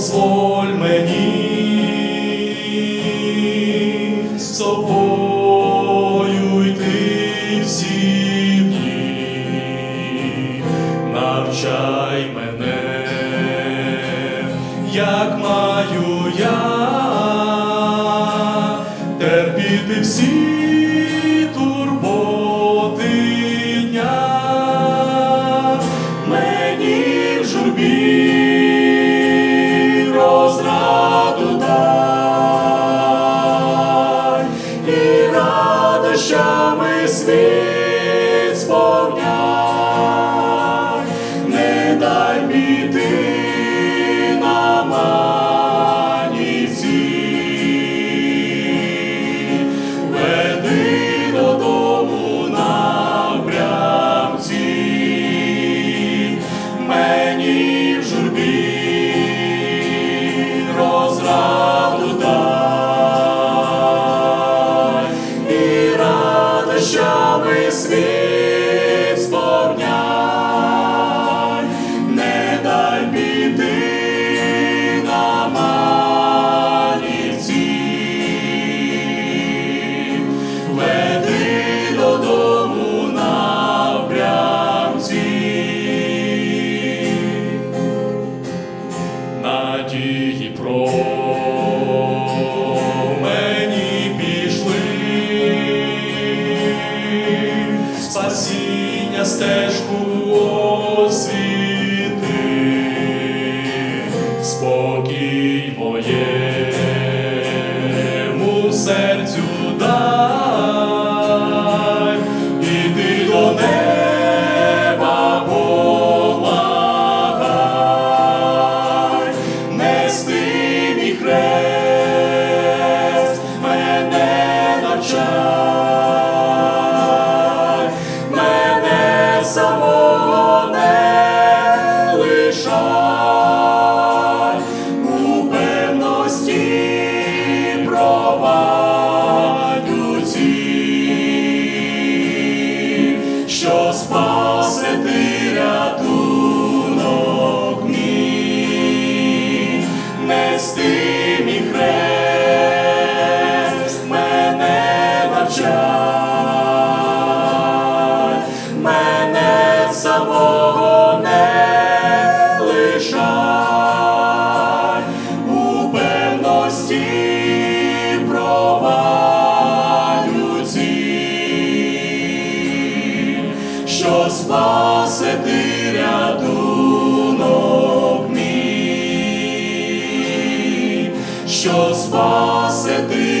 дозволь мені з тобою йти всі дні, навчай мене, як маю. Радощами світ сповняй, не дай біди радощами світ стежку освіти, спокій моєму серцю провадь у цій, що спасе ти рятунок мій, нести мій хрест, мене навчай, мене самого не лишай, спасе ти що спасе ти